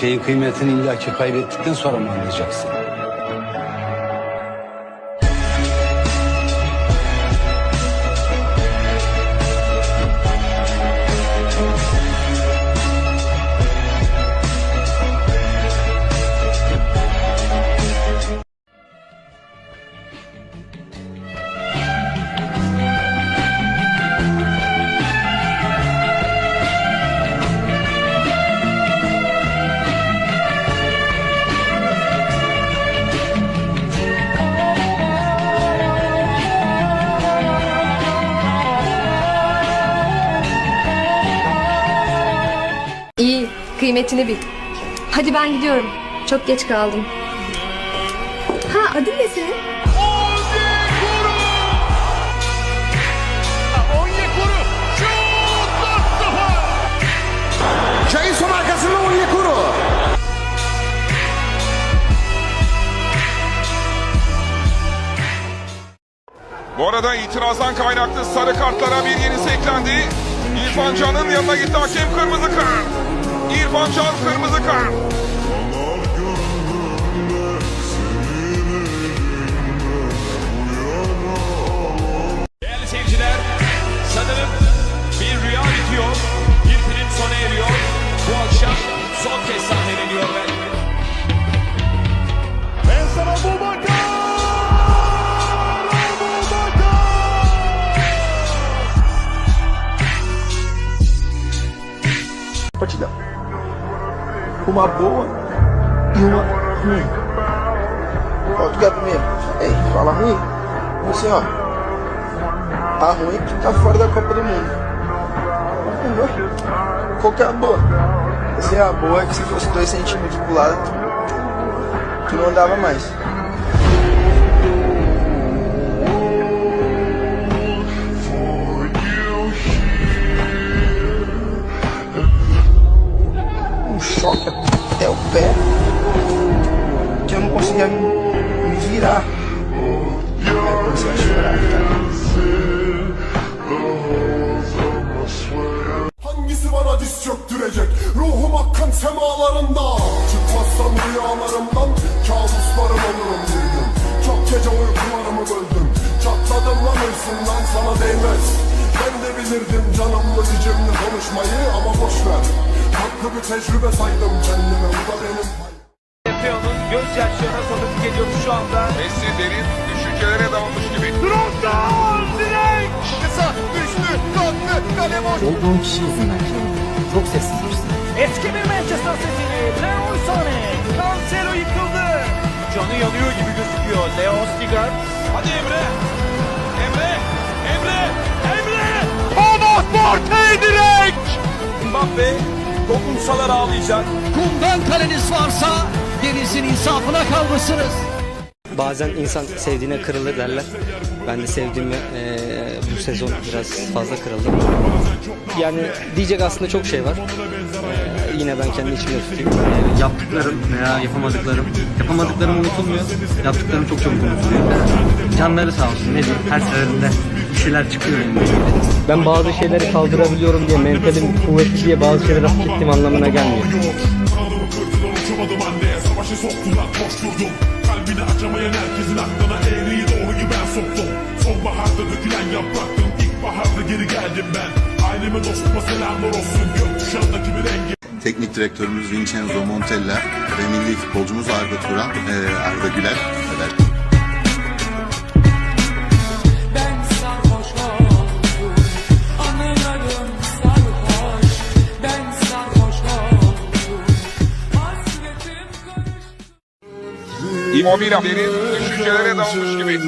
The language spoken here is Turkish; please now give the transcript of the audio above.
Şeyin kıymetini illaki kaybettikten sonra mı anlayacaksın? İyi, kıymetini bil. Hadi ben gidiyorum. Çok geç kaldım. Ha, adın ne senin? 4-0. Jason arkasında Onyekuru. Bu arada itirazdan kaynaklı sarı kartlara bir yenisi eklendi. İrfan Can'ın yanına gitti hakem kırmızı kart. İrfan Can kırmızı Partida. Uma boa e uma ruim. Ó, tu quer primeiro? Ei, fala ruim. Assim, ó. A ruim que tá fora da Copa do Mundo. Qual que é a boa? Assim, a boa é que se fosse dois centímetros pro lado, tu, tu não andava mais. Choque até o pé que eu não conseguia me, me virar. Eu comecei a chorar. Hangisi bana diz çöktürecek? Ruhum hakkın semalarında. Çıkmazsam rüyalarımdan Kabuslarım olurum bir gün Çok gece uykularımı böldüm. Çatladım lan hırsından sana değmez. Ben de bilirdim canımlı dicimli konuşmayı Ama boş Haklı bir tecrübe saydım kendime Bu da benim payım Efeo'nun gözyaşlarına tanık geliyor şu anda. Messi derin düşüncelere dalmış gibi. Kısa, düştü, kalktı, kale boş. Olduğun kişi yüzünden çok sessiz birisi. Eski bir Manchester City'li Leroy Sané. Cancelo yıkıldı. Canı yanıyor gibi gözüküyor. Leo Stigard. Hadi Emre. Emre. Emre. Emre. Thomas Partey direkt. Mbappe dokunsalar ağlayacak. Kumdan kaleniz varsa denizin insafına kalmışsınız. Bazen insan sevdiğine kırılır derler. Ben de sevdiğime eee, bu sezon biraz fazla kırıldım. Yani diyecek aslında çok şey var. Eee, yine ben kendi içimde tutayım. Eee, yaptıklarım veya yapamadıklarım, yapamadıklarım unutulmuyor. Yaptıklarım çok çabuk unutuluyor. Canları sağ olsun ne diyeyim her seferinde bir şeyler çıkıyor elimden. Ben bazı şeyleri kaldırabiliyorum diye, mentalim kuvvetli diye bazı şeyleri hak ettiğim anlamına gelmiyor. Kanadımı kırdılar uçamadım anne Savaşı soktular koşturdum Kalbini açamayan herkesin aklına eğriyi doğruyu ben soktum Sonbaharda dökülen yapraktım İlkbaharda geri geldim ben Aileme dostuma selamlar olsun Gökkuşağındaki bir rengi Teknik direktörümüz Vincenzo Montella ve milli futbolcumuz Arda Turan, eee, Arda Güler. Evet. Immobile derin düşüncelere dalmış gibi.